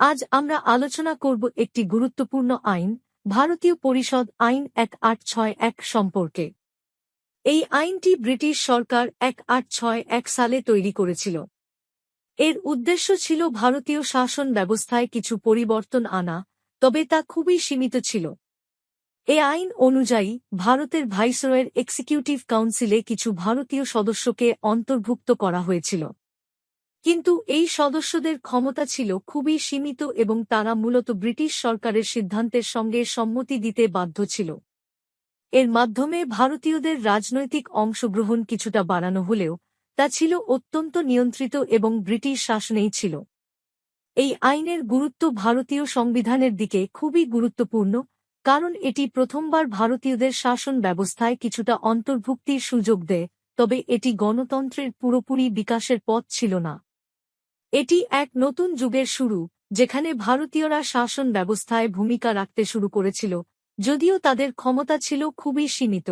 আজ আমরা আলোচনা করব একটি গুরুত্বপূর্ণ আইন, ভারতীয় পরিষদ আইন এক আট ছয় এক সম্পর্কে। এই আইনটি ব্রিটিশ সরকার এক আট ছয় এক সালে তৈরি করেছিল। এর উদ্দেশ্য ছিল ভারতীয় শাসন ব্যবস্থায় কিছু পরিবর্তন আনা, তবে তা খুবই সীমিত ছিল। এ আইন অনুযায়ী, ভারতের ভাইসরয়ের এক্সিকিউটিভ কাউন্সিলে কিছু ভারতীয় সদস্যকে অন্তর্ভুক্ত করা হয়েছিল। কিন্তু এই সদস্যদের ক্ষমতা ছিল খুবই সীমিত এবং তারা মূলত ব্রিটিশ সরকারের সিদ্ধান্তের সঙ্গে সম্মতি দিতে বাধ্য ছিল। এর মাধ্যমে ভারতীয়দের রাজনৈতিক অংশগ্রহণ কিছুটা বাড়ানো হলেও তা ছিল অত্যন্ত নিয়ন্ত্রিত এবং ব্রিটিশ শাসনেই ছিল। এই আইনের গুরুত্ব ভারতীয় সংবিধানের দিকে খুবই গুরুত্বপূর্ণ, কারণ এটি প্রথমবার ভারতীয়দের শাসন ব্যবস্থায় কিছুটা অন্তর্ভুক্তির সুযোগ দেয়, তবে এটি গণতন্ত্রের পুরোপুরি বিকাশের পথ ছিল না। এটি এক নতুন যুগের শুরু, যেখানে ভারতীয়রা শাসন ব্যবস্থায় ভূমিকা রাখতে শুরু করেছিল, যদিও তাদের ক্ষমতা ছিল খুবই সীমিত।